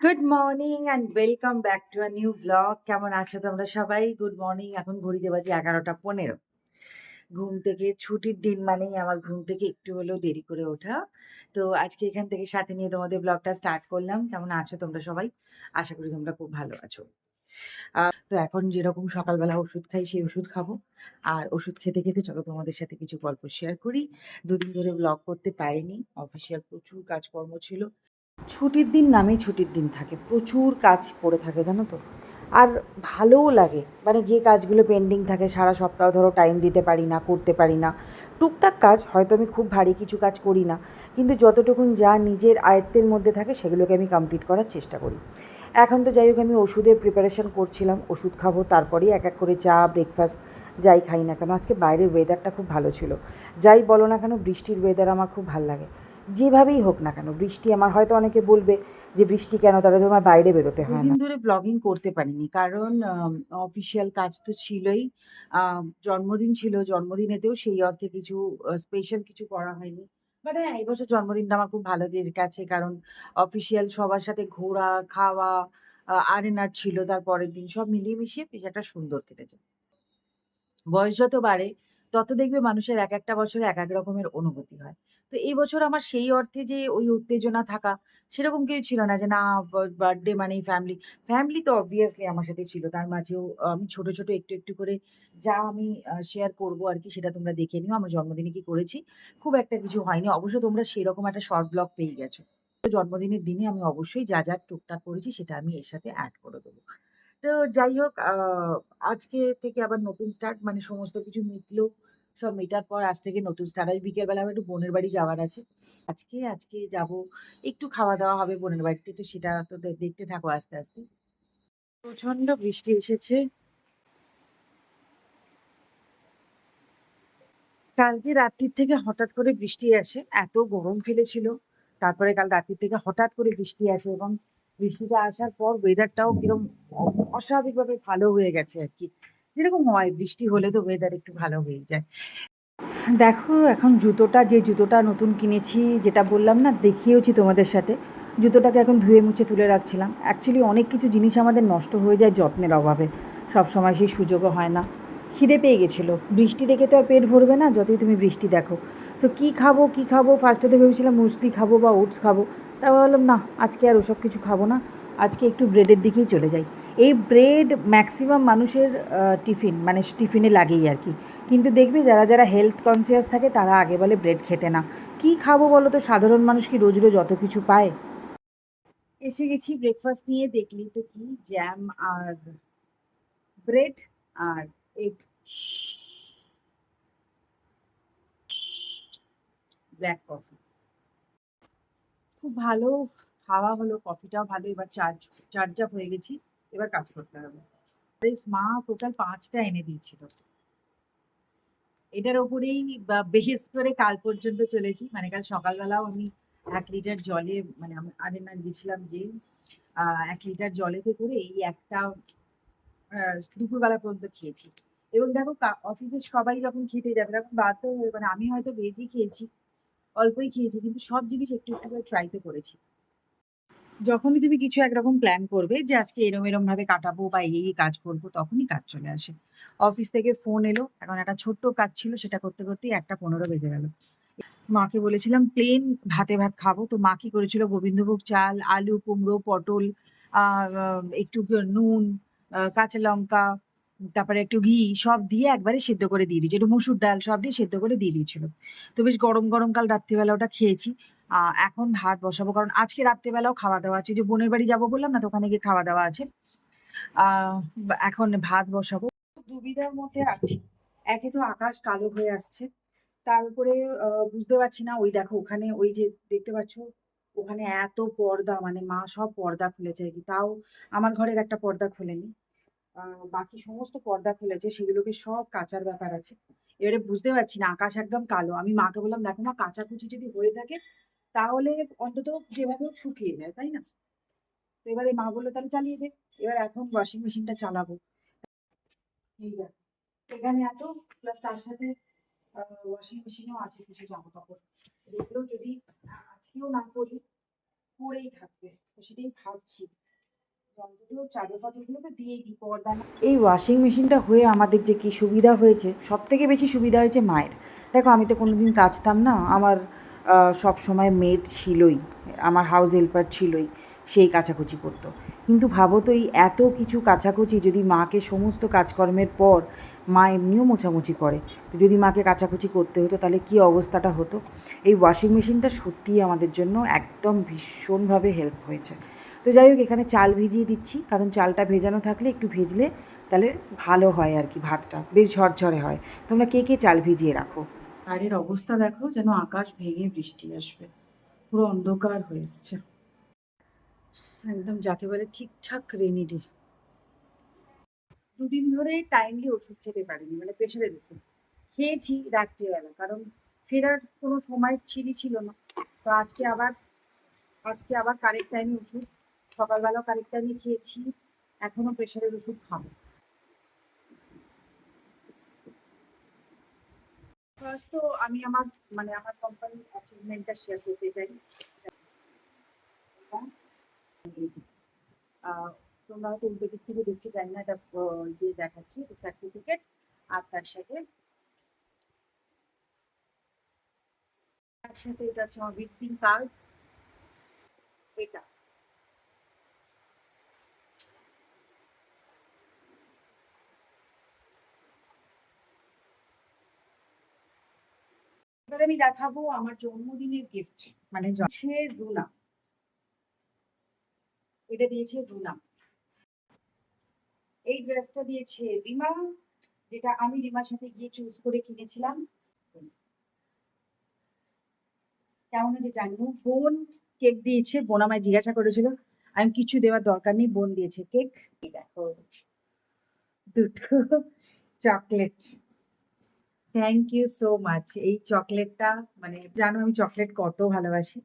Good morning and welcome back to a new blog কেমন আছো তোমরা সবাই? গুড মর্নিং এখন ঘড়িতে বাজে এগারোটা পনেরো। ঘুম থেকে, ছুটির দিন মানেই আমার ঘুম থেকে একটু হলেও দেরি করে ওঠা। তো আজকে এখান থেকে সাথে নিয়ে তোমাদের ব্লগটা স্টার্ট করলাম। কেমন আছো তোমরা সবাই? আশা করি তোমরা খুব ভালো আছো। তো এখন যেরকম সকালবেলা ওষুধ খাই, সেই ওষুধ খাব। আর ওষুধ খেতে খেতে চলো তোমাদের সাথে কিছু গল্প শেয়ার করি। দুদিন ধরে ব্লগ করতে পারিনি। অফিসিয়াল প্রচুর কাজকর্ম ছিল। ছুটির দিন নামেই ছুটির দিন থাকে, প্রচুর কাজ পড়ে থাকে জানো তো। আর ভালোও লাগে মানে যে কাজগুলো পেন্ডিং থাকে সারা সপ্তাহ ধরো টাইম দিতে পারি না, করতে পারি না। টুকটাক কাজ, হয়তো আমি খুব ভারী কিছু কাজ করি না, কিন্তু যতটুকুন যা নিজের আয়ত্তের মধ্যে থাকে সেগুলোকে আমি কমপ্লিট করার চেষ্টা করি। এখন তো যাই হোক, আমি ওষুধের প্রিপারেশন করছিলাম, ওষুধ খাব, তারপরেই এক এক করে চা ব্রেকফাস্ট যাই খাই না কেন, আজকে বাইরের ওয়েদারটা খুব ভালো ছিল। যাই বলো না কেন, বৃষ্টির ওয়েদার আমার খুব ভালো লাগে। যেভাবেই হোক না কেন বৃষ্টি আমার হয়তো অনেকে বলবে যে বৃষ্টি কেন? তাহলে তোমার বাইরে বেরোতে হয় না। ধরে ব্লগিং করতে পারিনি। কারণ অফিসিয়াল কাজ তো ছিলই। জন্মদিন ছিল জন্মদিনেতেও সেই অর্থে কিছু স্পেশাল কিছু করা হয়নি। বাট হ্যাঁ এবছর জন্মদিনটা আমার খুব ভালো দিয়ে গেছে কারণ অফিসিয়াল সবার সাথে ঘোরা খাওয়া আর এনার ছিল তার পরের দিন সব মিলিয়ে মিশিয়ে বেশ একটা সুন্দর কেটেছে। বয়স যত বাড়ে তত দেখবে মানুষের এক একটা বছরে এক এক রকমের অনুভূতি হয়। তো এই বছর আমার সেই অর্থে যে ওই উত্তেজনা থাকা সেরকম কেউ ছিল না যে, না বার্থডে মানেই ফ্যামিলি ফ্যামিলি তো অবভিয়াসলি আমার সাথে ছিল। তার মাঝেও আমি ছোট ছোট একটু একটু করে যা আমি শেয়ার করব আর কি সেটা তোমরা দেখে নিও। আমার জন্মদিনে কি করেছি? খুব একটা কিছু হয়নি। অবশ্য তোমরা সেরকম একটা শর্ট ব্লগ পেয়ে গেছো। তো জন্মদিনের দিনে আমি অবশ্যই যা যা টুকটাক করেছি সেটা আমি এর সাথে অ্যাড করে দেবো। তো যাই হোক আজকে থেকে আবার নতুন স্টার্ট মানে সমস্ত কিছু মিটলো। সব মেটার পর আজ থেকে নতুন স্টার্ট আজ বিকেলবেলা আমার একটু বোনের বাড়ি যাওয়ার আছে। আজকে আজকে যাব। একটু খাওয়া দাওয়া হবে বোনের বাড়িতে, তো সেটা তো দেখতে থাকো আস্তে আস্তে। প্রচণ্ড বৃষ্টি এসেছে। কালকে রাত্রির থেকে হঠাৎ করে বৃষ্টি আসে। এত গরম ফেলেছিল। তারপরে কাল রাত্রির থেকে হঠাৎ করে বৃষ্টি আসে এবং বৃষ্টিটা আসার পর ওয়েদারটাও কিরম অস্বাভাবিকভাবে ভালো হয়ে গেছে আর কি। যেরকম হয়, বৃষ্টি হলে তো ওয়েদার একটু ভালো হয়ে যায়। দেখো, এখন জুতোটা, যে জুতোটা নতুন কিনেছি, যেটা বললাম না, দেখিয়েওছি তোমাদের সাথে। জুতোটাকে এখন ধুয়ে মুছে তুলে রাখছিলাম। অ্যাকচুয়ালি অনেক কিছু জিনিস আমাদের নষ্ট হয়ে যায় যত্নের অভাবে। সব সময় সেই সুযোগও হয় না। খিদে পেয়ে গেছিল। বৃষ্টি দেখে তো আর পেট ভরবে না, যতই তুমি বৃষ্টি দেখো। তো কি খাব কি খাব? ফার্স্টে তো ভেবেছিলাম মুসলি খাব বা ওটস খাব। তারপর ভাবলাম, না, আজকে আর ওসব কিছু খাব না। আজকে একটু ব্রেডের দিকেই চলে যাই। এই ব্রেড ম্যাক্সিমাম মানুষের টিফিন মানে টিফিনে লাগেই আর কি। কিন্তু দেখবি যারা যারা হেলথ কনসিয়াস থাকে, তারা আগে বলে ব্রেড খেতে না। কি খাব বলো তো? সাধারণ মানুষ কি রোজ রোজ অত কিছু পায়? এসে গেছি ব্রেকফাস্ট নিয়ে, দেখলি তো কি? জ্যাম আর ব্রেড আর এগ ব্ল্যাক কফি খুব ভালো খাওয়া হলো কফিটাও ভালো, এবার চার্জ চার্জ আপ হয়ে গেছি। এবার কাজ করতে হবে। মা টোটাল পাঁচটা এনে দিয়েছিল। এটার ওপরেই বেহেস করে কাল পর্যন্ত চলেছি। মানে কাল সকালবেলাও আমি এক লিটার জলে মানে আরে না গেছিলাম যে এক লিটার জলেতে করে এই একটা দুপুরবেলা পর্যন্ত খেয়েছি। এবং দেখো অফিসে সবাই যখন খেতে যাবে, তখন বাধ্য মানে আমি হয়তো ভেজই খেয়েছি, অল্পই খেয়েছি, কিন্তু সব জিনিস একটু একটু করে ট্রাই তো করেছি। যখনই তুমি কিছু একরকম প্ল্যান করবে যে আজকে এরম এরম ভাবে কাটাবো বা এই এই কাজ করব, তখনই কাজ চলে আসে। অফিস থেকে ফোন এলো, এখন একটা ছোট্ট কাজ ছিল, সেটা করতে করতেই একটা পনেরো বেজে গেল। মাকে বলেছিলাম প্লেন ভাতে ভাত খাব। তো মা কি করেছিল, গোবিন্দভোগ চাল, আলু, কুমড়ো, পটল একটু নুন কাঁচা লঙ্কা, তারপরে একটু ঘি, সব দিয়ে একবারে সেদ্ধ করে দিয়ে দিয়েছি। একটু মুসুর ডাল সব দিয়ে সেদ্ধ করে দিয়ে দিয়েছিল। তো বেশ গরম গরম কাল রাত্রিবেলা ওটা খেয়েছি। এখন ভাত বসাবো। কারণ আজকে রাত্রেবেলাও খাওয়া দাওয়া আছে। যে বোনের বাড়ি যাব বললাম না, তো ওখানে গিয়ে খাওয়া দাওয়া আছে। এখন ভাত বসাবো। দুবিধার মধ্যে আছি। একে তো আকাশ কালো হয়ে আসছে। তার উপরে বুঝতে পারছি না, ওই দেখো ওখানে ওই যে দেখতে পাচ্ছ, ওখানে এত পর্দা মানে মা সব পর্দা খুলেছে আর কি। তাও আমার ঘরের একটা পর্দা খুলেনি। বাকি সমস্ত পর্দা খুলেছে, সেগুলোকে সব কাচার ব্যাপার আছে। এবারে বুঝতে পারছি না, আকাশ একদম কালো। আমি মাকে বললাম, দেখো মা কাচাকুচি যদি হয়ে থাকে তাহলে অন্তত যেভাবে শুকিয়ে যায়, তাই না? তো এবারে মা বলল, তাহলে চালিয়ে দে। এবার এখন ওয়াশিং মেশিনটা চালাবো। এখানে এত প্লাস তার সাথে ওয়াশিং মেশিনেও আছে কিছু জামা কাপড় এগুলো যদি আজকেও না করি পরেই থাকবে। তো সেটাই ভাবছি। এই ওয়াশিং মেশিনটা হয়ে আমাদের যে কি সুবিধা হয়েছে সব থেকে বেশি সুবিধা হয়েছে মায়ের। দেখো, আমি তো কোনোদিন কাচতাম না, আমার সব সময় মেড ছিলই, আমার হাউস হেল্পার ছিলই, সেই কাচাকুচি করতো। কিন্তু ভাবো তো এই এত কিছু কাচাকুচি যদি মাকে সমস্ত কাজকর্মের পর মা এমনিও মোছামুছি করে, তো যদি মাকে কাচাকুচি করতে হতো তাহলে কী অবস্থাটা হতো? এই ওয়াশিং মেশিনটা সত্যিই আমাদের জন্য একদম ভীষণভাবে হেল্প হয়েছে। তো যাই হোক, এখানে চাল ভিজিয়ে দিচ্ছি, কারণ চালটা ভেজানো থাকলে একটু ভেজলে তাহলে ভালো হয় আর কি ভাতটা, বেশ ঝরঝরে হয়। তোমরা কে কে চাল ভিজিয়ে রাখো? বাইরের অবস্থা দেখো যেন আকাশ ভেঙে বৃষ্টি আসবে। পুরো অন্ধকার হয়ে এসছে। একদম যাকে বলে ঠিকঠাক রেনি ডে দুদিন ধরে টাইমলি ওষুধ খেতে পারিনি মানে প্রেশারের ওষুধ। খেয়েছি রাত্রিবেলা, কারণ ফেরার কোনো সময় ছিলি ছিল না। তো আজকে আবার আজকে আবার কারেক্ট টাইমে ওষুধ, সকালবেলাও কারেক্ট টাইমে খেয়েছি, এখনও প্রেশারের ওষুধ খাব। ফার্স্ট তো আমি আমার মানে আমার কোম্পানির অ্যাচিভমেন্টটা শেয়ার করতে চাই। তোমরা হয়তো উল্টো থেকে দেখছি, জানি না এটা ইয়ে দেখাচ্ছি সার্টিফিকেট আর তার সাথে তার সাথে এটা হচ্ছে আমার ভিজিটিং কার্ড এটা। এবার আমি দেখাবো আমার জন্মদিনের গিফট মানে রুনা। এটা দিয়েছে রুনা। এই ড্রেসটা দিয়েছে রিমা, যেটা আমি রিমার সাথে গিয়ে চুজ করে কিনেছিলাম। কেমন হয়েছে জানি না। বোন কেক দিয়েছে, বোন আমায় জিজ্ঞাসা করেছিল, আমি কিছু দেওয়ার দরকার নেই, বোন দিয়েছে কেক দেখো, দুটো chocolate thank you so much এই চকলেটটা মানে জানো আমি চকলেট কত ভালোবাসি।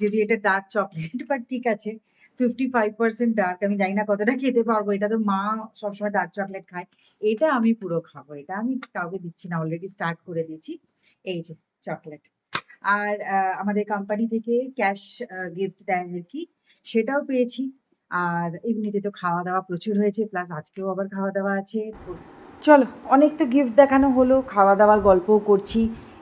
যদি এটা ডার্ক চকলেট বাট ঠিক আছে। ফিফটি ফাইভ পার্সেন্ট ডার্ক আমি জানি না কতটা খেতে পারব। এটা তো মা সবসময় ডার্ক চকলেট খায়। এটা আমি পুরো খাব। এটা আমি কাউকে দিচ্ছি না। অলরেডি স্টার্ট করে দিয়েছি। এই যে চকলেট আর আমাদের কোম্পানি থেকে ক্যাশ গিফট দেয় আর কি সেটাও পেয়েছি। আর এমনিতে তো খাওয়া দাওয়া প্রচুর হয়েছে। প্লাস আজকেও আবার খাওয়া দাওয়া আছে। চলো, অনেক তো গিফট দেখানো হলো খাওয়া দাওয়ার গল্পও করছি।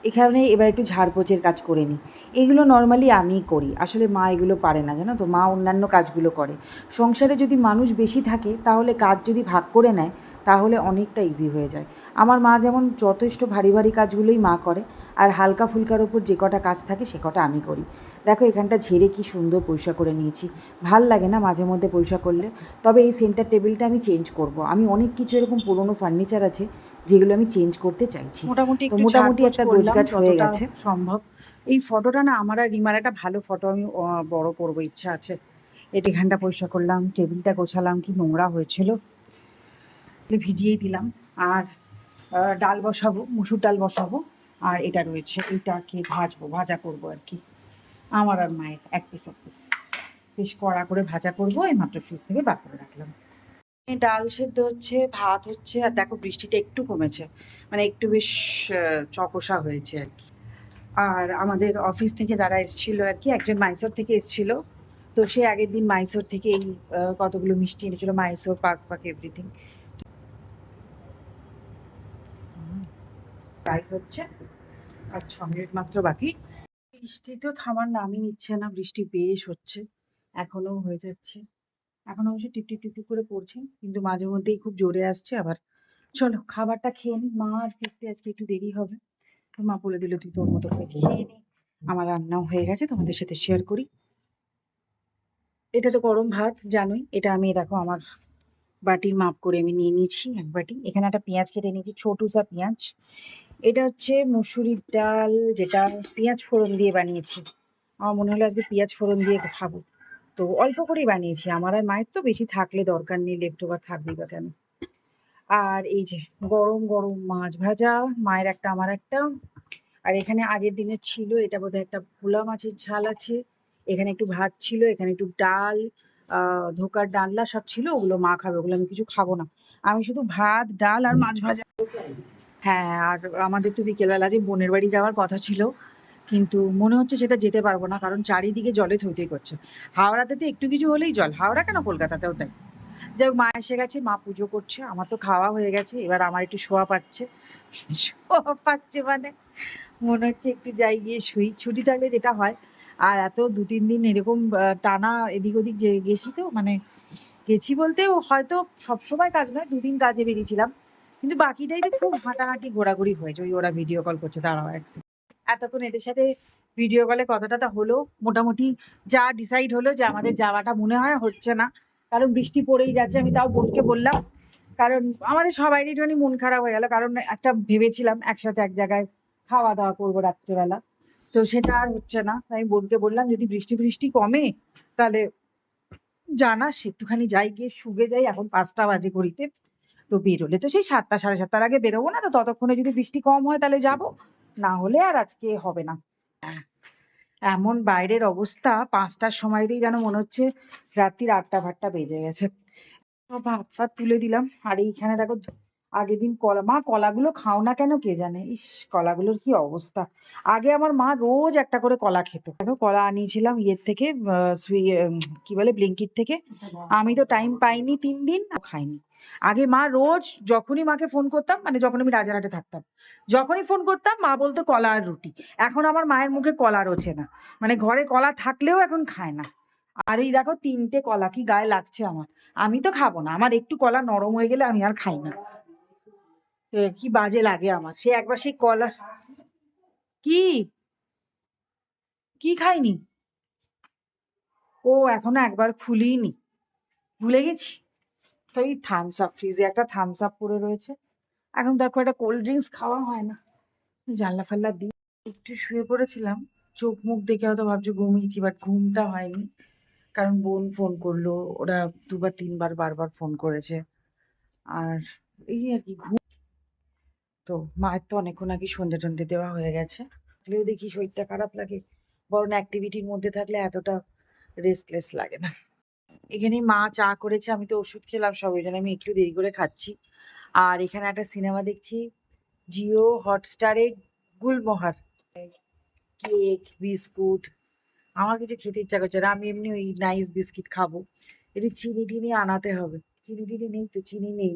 এখানে এবার একটু ঝাড়পোছের কাজ করে নিই এগুলো নর্মালি আমিই করি, আসলে মা এগুলো পারে না, জানো তো? মা অন্যান্য কাজগুলো করে। সংসারে যদি মানুষ বেশি থাকে, তাহলে কাজ যদি ভাগ করে নেয়, তাহলে অনেকটা ইজি হয়ে যায়। আমার মা যেমন যথেষ্ট ভারী ভারী কাজগুলোই মা করে, আর হালকা ফুলকার ওপর যে কটা কাজ থাকে, সে কটা আমি করি। দেখো এখানটা ঝেড়ে কি সুন্দর পরিষ্কার করে নিয়েছি। ভালো লাগে না মাঝে মধ্যে পরিষ্কার করলে। তবে এই সেন্টার টেবিলটা আমি চেঞ্জ করব। আমি অনেক কিছু এরকম পুরনো ফার্নিচার আছে যেগুলো আমি চেঞ্জ করতে চাইছি। মোটামুটি মোটামুটি একটা গোছগাছ হয়ে গেছে। সম্ভব। এই ফটোটা না আমার আর রিমার একটা ভালো ফটো আমি বড় করব ইচ্ছা আছে। এটা এখানটা পরিষ্কার করলাম টেবিলটা গোছালাম কি নোংরা হয়েছিল। ভিজিয়েই দিলাম। আর ডাল বসাবো মুসুর ডাল বসাবো। আর এটা রয়েছে এটাকে ভাজবো ভাজা করব আর কি। আমার আর মায়ের এক পিস এক পিস বেশ কড়া করে ভাজা করব, এই মাত্র ফ্রিজ থেকে বার করে রাখলাম। ডাল সেদ্ধ হচ্ছে, ভাত হচ্ছে, আর দেখো বৃষ্টিটা একটু কমেছে মানে একটু বেশ চকোসা হয়েছে আর কি। আর আমাদের অফিস থেকে যারা এসেছিল আর কি, একজন মাইসোর থেকে এসেছিল, তো সে আগের দিন মাইসোর থেকে এই কতগুলো মিষ্টি এনেছিল মাইসোর পাক পাক এভরিথিং ফ্রাই হচ্ছে, আর ছ মিনিট মাত্র বাকি। বৃষ্টি তো থামার নামই নিচ্ছে না, বৃষ্টি বেশ হচ্ছে এখনও হয়ে যাচ্ছে। এখন অবশ্য টিপ টিপ টিপ টিপ করে পড়ছে, কিন্তু মাঝে মধ্যেই খুব জোরে আসছে। আবার চলো, খাবারটা খেয়ে নি। মা আর ফিরতে আজকে একটু দেরি হবে। তো মা বলে দিল, তুই তোর মতো করে খেয়ে নি। আমার রান্নাও হয়ে গেছে, তোমাদের সাথে শেয়ার করি। এটা তো গরম ভাত, জানোই। এটা আমি, দেখো, আমার বাটির মাপ করে আমি নিয়ে নিয়েছি, এক বাটি। এখানে একটা পেঁয়াজ কেটে নিয়েছি, ছোটু সা পেঁয়াজ। এটা হচ্ছে মুসুরির ডাল, যেটা পেঁয়াজ ফোড়ন দিয়ে বানিয়েছি। আমার মনে হলো আজকে পেঁয়াজ ফোড়ন দিয়ে খাব। তো অল্প করেই বানিয়েছি। আমার আর মায়ের তো বেশি থাকলে দরকার নেই লেফট ওভার থাকবেই বা কেন? আর এই যে গরম গরম মাছ ভাজা, মায়ের একটা, আমার একটা। আর এখানে আগের দিনের ছিল, এটা বোধহয় একটা ভোলা মাছের ঝাল আছে। এখানে একটু ভাত ছিল, এখানে একটু ডাল ধোকার ডালনা সব ছিল, ওগুলো মা খাবে, ওগুলো আমি কিছু খাব না। আমি শুধু ভাত, ডাল আর মাছ ভাজা। হ্যাঁ আর আমাদের তো বিকেলবেলা যে বোনের বাড়ি যাওয়ার কথা ছিল, কিন্তু মনে হচ্ছে সেটা যেতে পারব না, কারণ চারিদিকে জলে থই থই করছে। হাওড়াতে তো একটু কিছু হলেই জল, হাওড়া কেন কলকাতাতেও তাই? যাই মা এসে গেছে, মা পুজো করছে, আমার তো খাওয়া হয়ে গেছে, এবার আমার একটু শোয়া পাচ্ছে। শোয়া পাচ্ছে মানে মনে হচ্ছে একটু যাই গিয়ে শুই, ছুটি থাকলে যেটা হয়, আর এত দু তিন দিন এরকম টানা এদিক ওদিক যে গেছি তো মানে গেছি বলতে হয়তো সবসময় কাজ নয় দুদিন কাজে বেরিয়েছিলাম। কিন্তু বাকিটাই তো খুব হাঁটাহাঁটি, ঘোরাঘুরি হয়েছে। ওই ওরা ভিডিও কল করছে, দাঁড়াও এক। এতক্ষণ এদের সাথে ভিডিও কলে কথাটা তো হলো, মোটামুটি যা ডিসাইড হলো যে আমাদের যাওয়াটা মনে হয় হচ্ছে না। কারণ বৃষ্টি পড়েই যাচ্ছে, আমি তাও বোনকে বললাম। কারণ আমাদের সবাইরই একটুখানি মন খারাপ হয়ে গেল। কারণ একটা ভেবেছিলাম একসাথে এক জায়গায় খাওয়া দাওয়া করব রাত্রেবেলা। তো সেটা আর হচ্ছে না। আমি বোনকে বললাম, যদি বৃষ্টি বৃষ্টি কমে, তাহলে জানাস, একটুখানি যাই গিয়ে, শুগে যাই। এখন পাঁচটা বাজে ঘড়িতে। তো বেরোলে তো সেই সাতটা সাড়ে সাতটার আগে বেরোবো না তো ততক্ষণে যদি বৃষ্টি কম হয় তাহলে যাব। না হলে আর আজকে হবে না। আহ, এমন বাইরের অবস্থা পাঁচটার সময়তেই যেন মনে হচ্ছে রাত্রির আটটা ফাটটা বেজে গেছে। ভাত ফাত তুলে দিলাম। আর এইখানে দেখো আগের দিন কলা মা কলাগুলো খাও না কেন কে জানে? ইস কলাগুলোর কি অবস্থা। আগে আমার মা রোজ একটা করে কলা খেত। দেখো কলা আনিয়েছিলাম ইয়ের থেকে কি বলে ব্লিঙ্কিট থেকে। আমি তো টাইম পাইনি তিন দিন খাইনি আগে মা রোজ যখনই মাকে ফোন করতাম মানে যখন আমি রাজারহাটে থাকতাম, যখনই ফোন করতাম, মা বলতো কলা আর রুটি। এখন আমার মায়ের মুখে কলা রোচে না। মানে ঘরে কলা থাকলেও এখন খায় না। আর এই দেখো তিনটে কলা, কি গায়ে লাগছে আমার। আমি তো খাব না। আমার একটু কলা নরম হয়ে গেলে আমি আর খাই না। কি বাজে লাগে আমার। সে একবার সেই কলা কি? কি খাইনি? ও, এখনও একবার খুলিনি ভুলে গেছি। এই থামস আপ ফ্রিজে একটা থামস আপ পড়ে রয়েছে। এখন দেখো একটা কোল্ড ড্রিঙ্কস খাওয়া হয় না। জানলা ফাল্লা দিই একটু শুয়ে পড়েছিলাম। চোখ মুখ দেখে হয়তো ভাবছ ঘুমিয়েছি বাট ঘুমটা হয়নি। কারণ বোন ফোন করল, ওরা দুবার, তিনবার, বারবার ফোন করেছে। আর এই আর কি, ঘুম তো মায়ের তো অনেকক্ষণ আগে সন্ধে টন্ধে দেওয়া হয়ে গেছে। থাকলেও দেখি শরীরটা খারাপ লাগে। বরং অ্যাক্টিভিটির মধ্যে থাকলে এতটা রেস্টলেস লাগে না। এখানে মা চা করেছে, আমি তো ওষুধ খেলাম সব, ওই আমি একটু দেরি করে খাচ্ছি। আর এখানে একটা সিনেমা দেখছি, জিও হটস্টারে গুলমোহর। কেক, বিস্কুট, আমার কিছু খেতে ইচ্ছা করছে না, আমি এমনি ওই নাইস বিস্কিট খাব। একটু চিনি টিনি আনাতে হবে। চিনি টিনি নেই তো, চিনি নেই।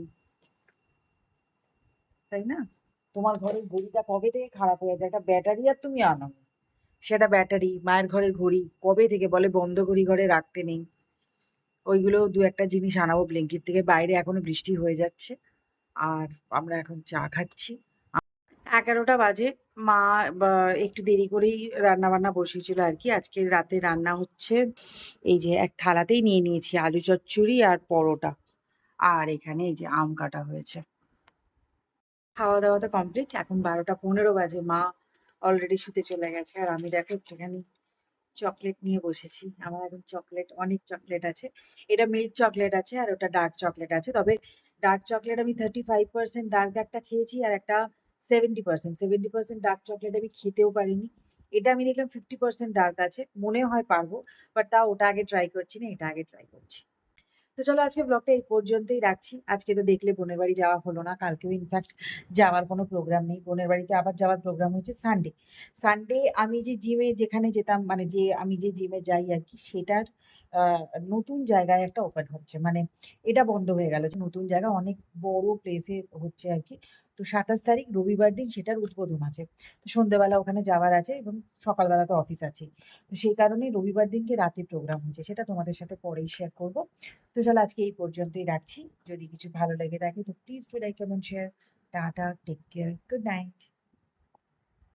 তাই না? তোমার ঘরের ঘড়িটা কবে থেকে খারাপ হয়ে যায় একটা ব্যাটারি আর তুমি আনো। সেটা ব্যাটারি, মায়ের ঘরের ঘড়ি কবে থেকে বলে বন্ধ ঘড়ি ঘরে রাখতে নেই। ওইগুলো দু একটা জিনিস আনাবো। ব্লিঙ্কিট থেকে বাইরে এখনও বৃষ্টি হয়ে যাচ্ছে। আর আমরা এখন চা খাচ্ছি। এগারোটা বাজে। মা একটু দেরি করেই রান্না বান্না বসিয়েছিল আর কি। আজকে রাতে রান্না হচ্ছে এই যে এক থালাতেই নিয়ে নিয়েছি আলু চচ্চড়ি আর পরোটা। আর এখানে এই যে আম কাটা হয়েছে। খাওয়া দাওয়া তো কমপ্লিট। এখন বারোটা পনেরো বাজে। মা অলরেডি শুতে চলে গেছে। আর আমি দেখো একটুখানি চকলেট নিয়ে বসেছি। আমার এখন চকলেট, অনেক চকলেট আছে। এটা মিল্ক চকলেট আছে আর ওটা ডার্ক চকলেট আছে। তবে ডার্ক চকলেট আমি থার্টি ফাইভ পার্সেন্ট ডার্ক একটা খেয়েছি আর একটা seventy percent seventy percent dark chocolate আমি খেতেও পারিনি। এটা আমি দেখলাম ফিফটি পার্সেন্ট ডার্ক আছে মনে হয় পারব, বাট তাও ওটা আগে ট্রাই করছি না, এটা আগে ট্রাই করছি। তো চলো আজকে ব্লগটা এই পর্যন্তই রাখছি। আজকে তো দেখলে বোনের বাড়ি যাওয়া হলো না, কালকেও ইনফ্যাক্ট যাওয়ার কোনো প্রোগ্রাম নেই। বোনের বাড়িতে আবার যাওয়ার প্রোগ্রাম হয়েছে সানডে সানডে আমি যে জিমে যেখানে যেতাম মানে যে আমি যে জিমে যাই আর কি, সেটার নতুন জায়গায় একটা ওপেন হচ্ছে। মানে এটা বন্ধ হয়ে গেল নতুন জায়গা, অনেক বড় প্লেসে হচ্ছে আর কি। তো সাতাশ তারিখ রবিবার দিন সেটার উদ্বোধন আছে। তো সন্ধ্যেবেলা ওখানে যাওয়ার আছে এবং সকালবেলা তো অফিস আছে তো সেই কারণে রবিবার দিনকে রাতে প্রোগ্রাম হয়েছে, সেটা তোমাদের সাথে পরেই শেয়ার করব। তো চলো আজকে এই পর্যন্তই রাখছি। যদি কিছু ভালো লেগে থাকে তো please to like comment share tata take care good night